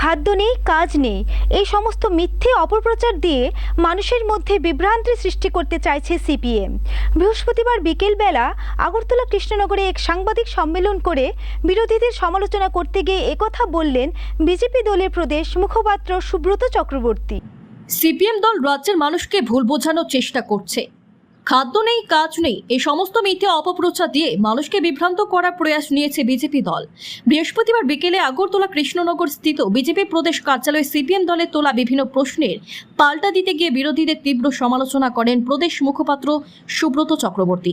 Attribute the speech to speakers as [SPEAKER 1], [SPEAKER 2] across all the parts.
[SPEAKER 1] খাদ্য নেই, কাজ নেই। এই সমস্ত মিথ্যে অপপ্রচার দিয়ে মানুষের মধ্যে বিভ্রান্তি সৃষ্টি করতে চাইছে সিপিএম। বৃহস্পতিবার বিকেলবেলা আগরতলা কৃষ্ণনগরে এক সাংবাদিক সম্মেলন করে বিরোধীদের সমালোচনা করতে গিয়ে একথা বললেন বিজেপি দলের প্রদেশ মুখপাত্র সুব্রত চক্রবর্তী।
[SPEAKER 2] সিপিএম দল রাজ্যের মানুষকে ভুল বোঝানোর চেষ্টা করছে। খাদ্য নেই, কাজ নেই এ সমস্ত মিথ্যে অপপ্রচার দিয়ে মানুষকে বিভ্রান্ত করার প্রয়াস নিয়েছে বিজেপি দল। বৃহস্পতিবার বিকেলে আগরতলা কৃষ্ণনগর স্থিত বিজেপি প্রদেশ কার্যালয়ে সিপিএম দলে তোলা বিভিন্ন প্রশ্নের পাল্টা দিতে গিয়ে বিরোধীদের তীব্র সমালোচনা করেন প্রদেশ মুখপাত্র সুব্রত চক্রবর্তী।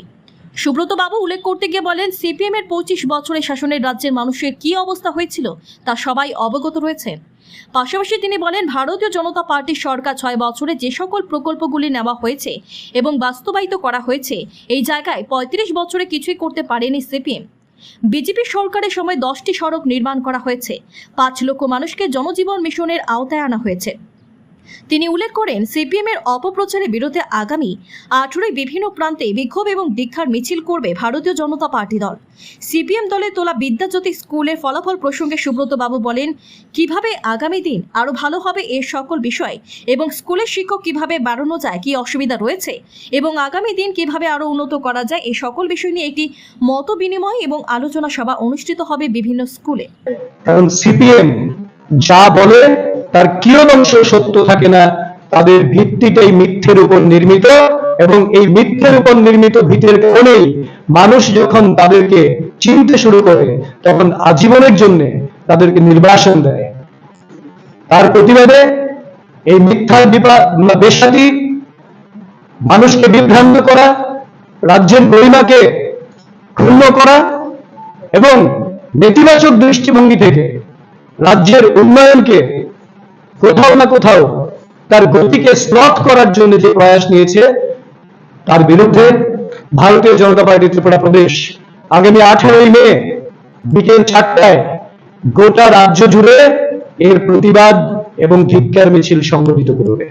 [SPEAKER 2] সুব্রত বাবু উল্লেখ করতে গিয়ে বলেন, সিপিএম এর পঁচিশ বছরের শাসনের রাজ্যের মানুষের কি অবস্থা হয়েছিল তা সবাই অবগত রয়েছে। পাশাপাশি তিনি বলেন, ভারতীয় জনতা পার্টির সরকার ছয় বছরে যে সকল প্রকল্পগুলি নেওয়া হয়েছে এবং বাস্তবায়িত করা হয়েছে, এই জায়গায় পঁয়ত্রিশ বছরে কিছুই করতে পারেনি সিপিএম। বিজেপি সরকারের সময় দশটি সড়ক নির্মাণ করা হয়েছে। পাঁচ লক্ষ মানুষকে জনজীবন মিশনের আওতায় আনা হয়েছে। তিনি উল্লেখ করেন সিপিএম এর অপপ্রচারের বিরুদ্ধে আগামী আঠেরোই বিভিন্ন প্রান্তে বিক্ষোভ এবং দীক্ষার মিছিল করবে ভারতীয় জনতা পার্টি দল। সিপিএম দলে তোলা বিদ্যাজ্যোতি স্কুলের ফলাফল প্রসঙ্গে সুব্রত বাবু বলেন, কীভাবে আগামী দিন আরও ভালো হবে এর সকল বিষয় এবং স্কুলের শিক্ষক কীভাবে বাড়ানো যায়, কি অসুবিধা রয়েছে এবং আগামী দিন কীভাবে আরও উন্নত করা যায় এই সকল বিষয় নিয়ে একটি মত বিনিময় এবং আলোচনা সভা অনুষ্ঠিত হবে বিভিন্ন স্কুলে।
[SPEAKER 3] সিপিএম যা বলে তার কিয়দংশ সত্য থাকে না, তাদের ভিত্তিটাই মিথ্যের উপর নির্মিত এবং এই মিথ্যের উপর নির্মিত ভিতের কারণেই মানুষ যখন তাদেরকে চিনতে শুরু করে, তখন আজীবনের জন্য তাদেরকে নির্বাসন দেয়। তার প্রতিবাদে এই মিথ্যার বেশাতি মানুষকে বিভ্রান্ত করা, রাজ্যের গরিমাকে ক্ষুণ্ণ করা এবং নেতিবাচক দৃষ্টিভঙ্গি থেকে রাজ্যের উন্নয়নকে কোথাও না কোথাও তার গতিকে স্লথ করার জন্য যে প্রয়াস নিয়েছে, তার বিরুদ্ধে ভারতীয় জনতা পার্টি ত্রিপুরা প্রদেশ আগামী আঠারোই মে বিকেল চারটায় গোটা রাজ্য জুড়ে এর প্রতিবাদ এবং ধিক্কার মিছিল সংগঠিত করবে।